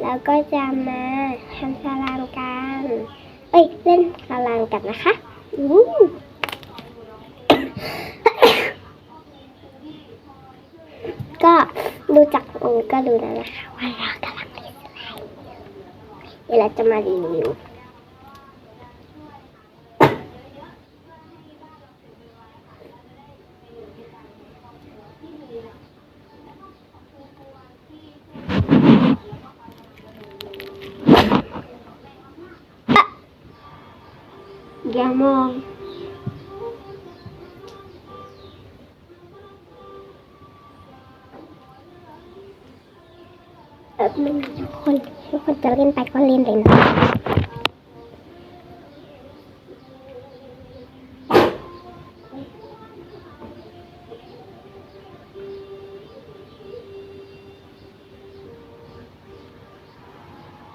แล้วก็จะมาทำสลามกัน เอ้ย เล่นสลามกันนะคะอู้ก็ดูจากตรงก็ดูแล้วนะคะว่าเรากำลังเล่นอะไรเดี๋ยวเราจะมารีวิว อย่ามอง เออม่มีทุกคนทุกคนจะเล่นไปก็เล่นเลยนะ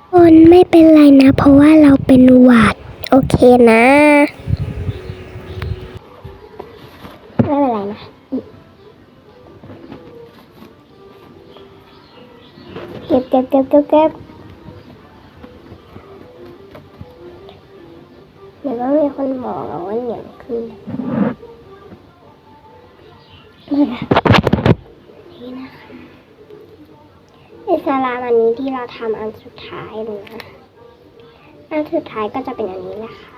คนไม่เป็นไรนะ เพราะว่าเราเป็นหวัด เคนะไม่เป็นไรนะเก็บเก็บเก็บเก็บเก็บเดี๋ยวว่ามีคนบอกเราว่าเหนียงขึ้นนี่นะนี่นะคะไอสลามอันนี้ที่เราทำอันสุดท้ายเลยนะ อันสุดท้ายก็จะเป็นอันนี้นะคะ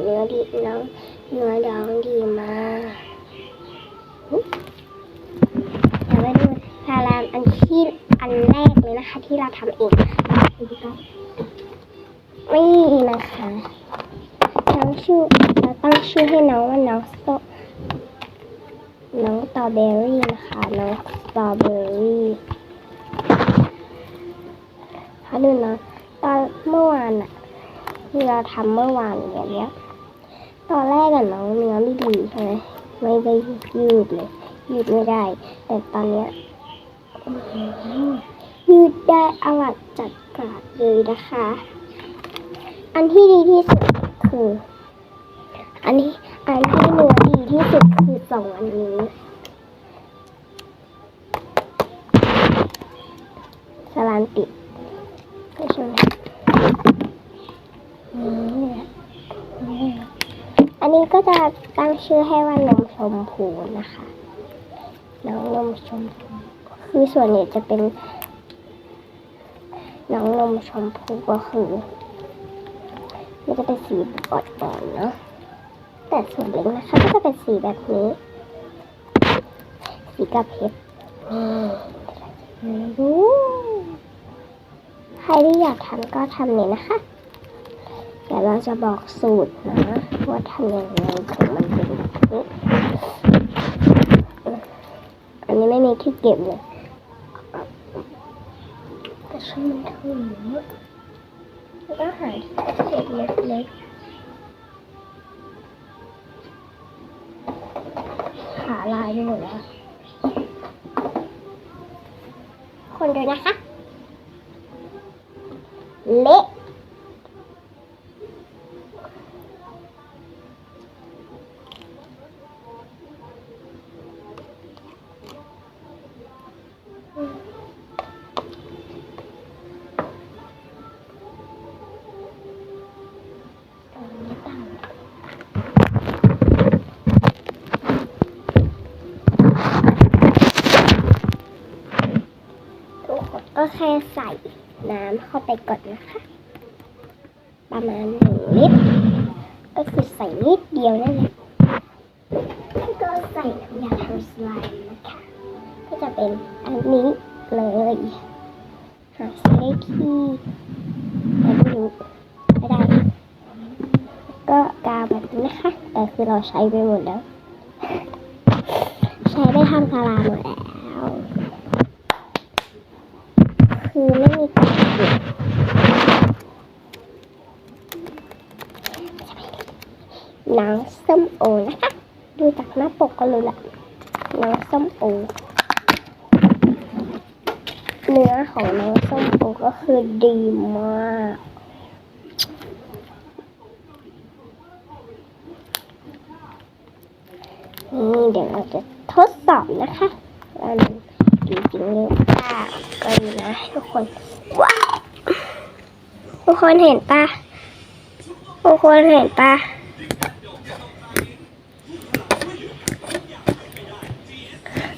เนื้อดีน้องเนื้อดองดีมากเดี๋ยวมาดูสลามอันที่อันแรกเลยนะคะ ที่เราทำเองนี่นะคะน้องชื่อเราตั้งชื่อให้น้องว่าน้องโตน้องตอเบอรี่นะคะน้องตอเบอรี่เขาดูนะตอนเมื่อวานอะ ที่เราทำเมื่อวานอย่างเนี้ย ตอนแรกอะน้องเนื้อไม่ดีใช่ไหมไม่ได้ยืดเลย ยืดไม่ได้ แต่ตอนเนี้ยหยืดได้อลัดจัดกาดเลยนะคะ อันที่ดีที่สุดคือ อันนี้อันที่เนื้อดีที่สุดคือสองอันนี้สลานติไม่ใช่ไหมอืมอันนี้ ก็จะตั้งชื่อให้ว่านมชมพูนะคะ น้องนมชมพู คือส่วนใหญ่จะเป็น น้องนมชมพูก็คือมันจะเป็นสีอ่อนๆเนาะ แต่ส่วนเล็กนะคะก็จะเป็นสีแบบนี้ สีกระเพชรนี่ดูใครที่อยากทำก็ทำเลยนะคะ เดี๋ยวเราจะบอกสูตรนะ ว่าทำยังไงถึงมันเป็นอันนี้ไม่มีที่เก็บเลยแต่ช่างมันเถอะแล้วก็หาที่เก็บเล็กๆขาลายไปหมดแล้วคนดูนะคะ แค่ใส่น้ำเข้าไปก่อนนะคะ ประมาณหนึ่งลิตร ก็คือใส่นิดเดียวนั่นแหละแล้วก็ใส่น้ำยาทำสไลม์นะคะ ก็จะเป็นอันนี้เลยหาซื้อได้ที่ไหนไม่รู้ไม่ได้ ก็กาวแบบนี้นะคะ แต่คือเราใช้ไปหมดแล้ว ใช้ได้ทำคาราหมดแล้ว คือไม่มีกาวเก็บน้องส้มโอนะคะ ดู ก็รู้ละน้องส้มโอเนื้อของน้องส้มโอก็คือดีมากนี่เดี๋ยวเราจะทดสอบนะคะว่ามันจริงหรือเปล่าก็ดูนะทุกคนว้าวทุกคนเห็นปะทุกคนเห็นปะ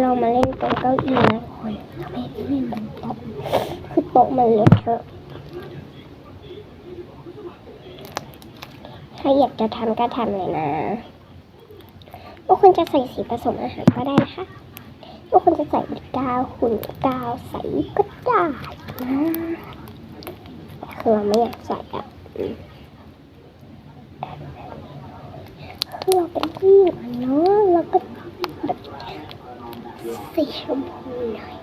เรามาเล่นตรงเก้าอี้นะทุกคนเราไม่ได้เล่นบนโต๊ะคือโต๊ะมันเลอะเทอะถ้าอยากจะทำก็ทำเลยนะทุกคนจะใส่สีผสมอาหารก็ได้นะคะทุกคนจะใส่กาวหุ่นกาวใสก็ได้นะแต่คือเราไม่อยากใส่อะคือเราเป็นผู้หญิงอะเนาะเราก็แบบ สีชมพูหน่อย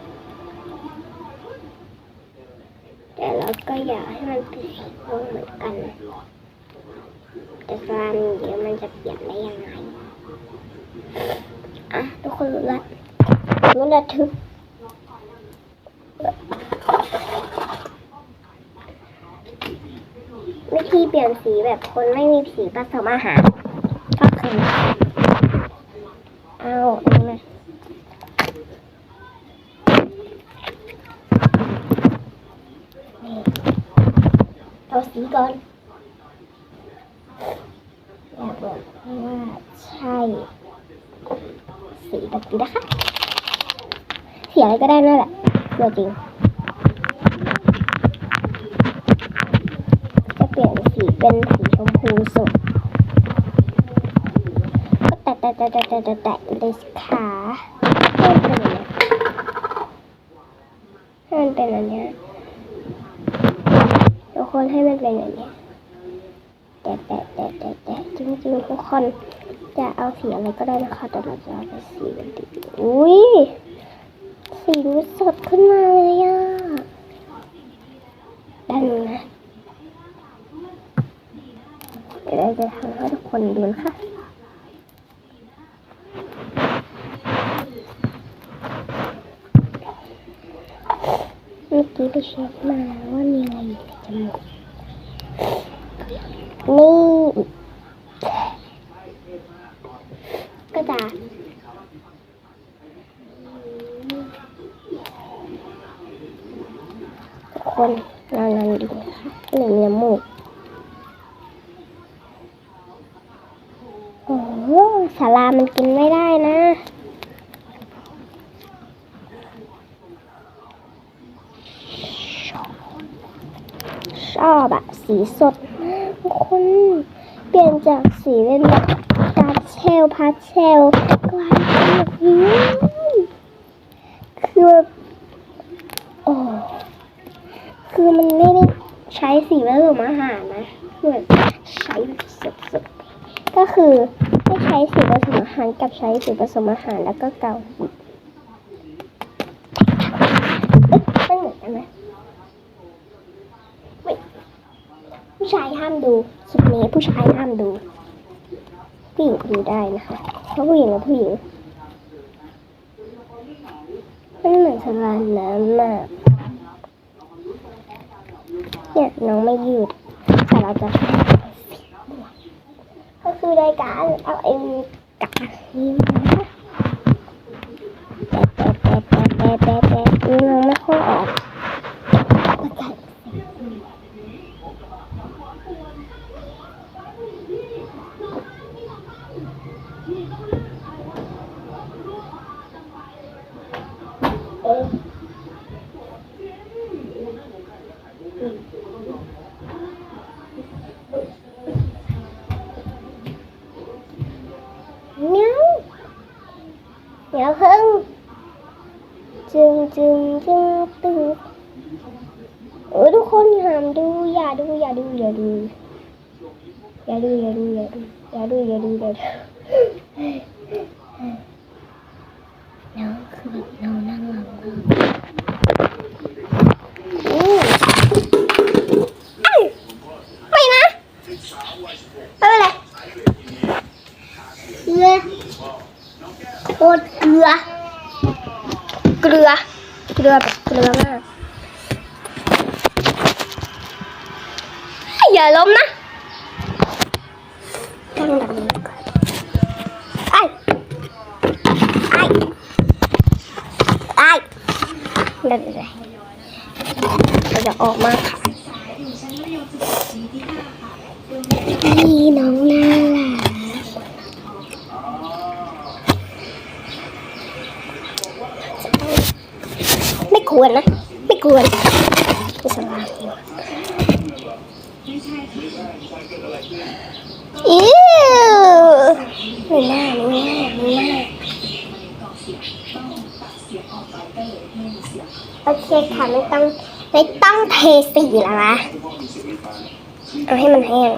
แต่เราก็อยากให้มันเป็นสีม่วงเหมือนกัน แต่สลามเดี๋ยวมันจะเปลี่ยนได้ยังไง อะ ทุกคนรู้ละรู้ละทึกวิธีเปลี่ยนสีแบบคนไม่มีสีผสมอาหารก็คือเอาอันนี้มา เอาสีก่อนอย่าบอกว่าใช่ สีแบบนี้นะคะสีอะไรก็ได้นั่นแหละตัวจริง จะเปลี่ยนสีเป็นสีชมพูสดก็แตะแตะแตะแตะแตะแตะเลยสิขาให้มันเป็นอย่างนี้ให้มันเป็นอย่างนี้ คนให้มันเป็นอย่างนี้แต่แต่แต่แต่แต่จริงๆทุกคนจะเอาสีอะไรก็ได้นะคะแต่เราจะเอาเป็นสีแบบนี้อุ้ยสีมันสดขึ้นมาเลยอะดันนี้นะเดี๋ยวเราจะทำให้ทุกคนดูนะคะ เมื่อกี้ ไปเช็คมาว่ามีอะไรอยู่ในจมูกนี่ก็จะคนนอนนอนดีนะคะหนึ่งจมูกโอ้สารามันกินไม่ได้นะ อบอะสีสดทุกคนเปลี่ยนจากสีเป็นแบบพาสเทลพาสเทลกลายเป็นแบบนี้คือโอ้คือมันไม่ได้ใช้สีผสมอาหารนะคือแบบใช้แบบสดๆก็คือไม่ใช้สีผสมอาหารกับใช้สีผสมอาหารแล้วก็เกาหินเอ๊ะมันเหมือนกันไหม ผู้ชายห้ามดูคลิปนี้ผู้ชายห้ามดูผู้หญิงดูได้นะคะเพราะผู้หญิงกับผู้หญิงมันเหมือนสลานน้ำมากเนี่ยน้องไม่ยืดแต่เราจะก็คือรายการเอาเอ็มกับนี้นะคะแปะแปะแปะแปะแปะแปะแปะน้องไม่ค่อยออก แล้วคือเนั่งหลังโอ้ไม่นะไม่ป็นไเกลือโคตรเกลือ เกลือ เกลือแบบเกลือมากอย่าล้มนะต้องแบบนี้ก่อน ออกมาค่ะ นี่น้องน่ารักไม่ควรนะ ไม่ควรไม่สบายอิ้วไม่น่าไม่น่าไม่น่าโอเคค่ะไม่ต้อง ไม่ต้องเทสีแล้วนะเอาให้มันแห้ง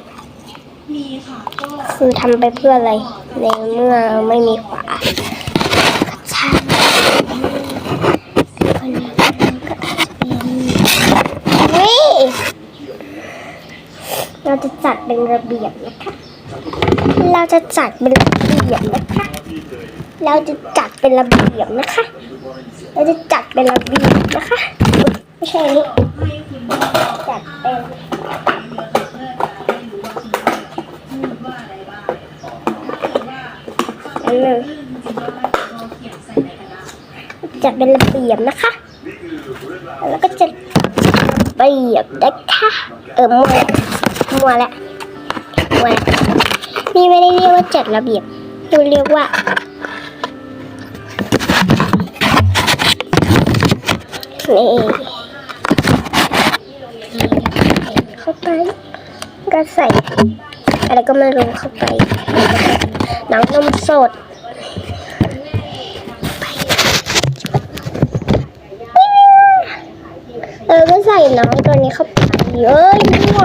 คือทำไปเพื่ออะไร ในเมื่อไม่มีฝากระชากคนนี้ก็อาจจะเป็นนี่เราจะจัดเป็นระเบียบนะคะ เราจะจัดเป็นระเบียบนะคะ เราจะจัดเป็นระเบียบนะคะ เราจะจัดเป็นระเบียบนะคะอุ๊ย ไม่ใช่อันนี้จัดเป็นอันหนึ่งจัดเป็นระเบียบนะคะ แล้วก็จะระเบียบนะคะเออมัวแล้วมัวล้วมัวล้วนี่ไม่ได้เรียกว่าจัดระเบียบนี่เรียกว่านี่ เข้าไป ก็ใส่ อะไรก็ไม่รู้เข้าไปหนังนมสดเออ ก็ใส่น้องตัวนี้เข้าไปเยอ้ยมั่ว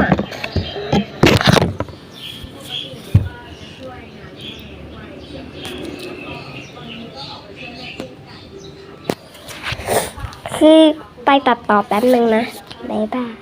คือไปตัดต่อแป๊บนึงนะบ๊ายบาย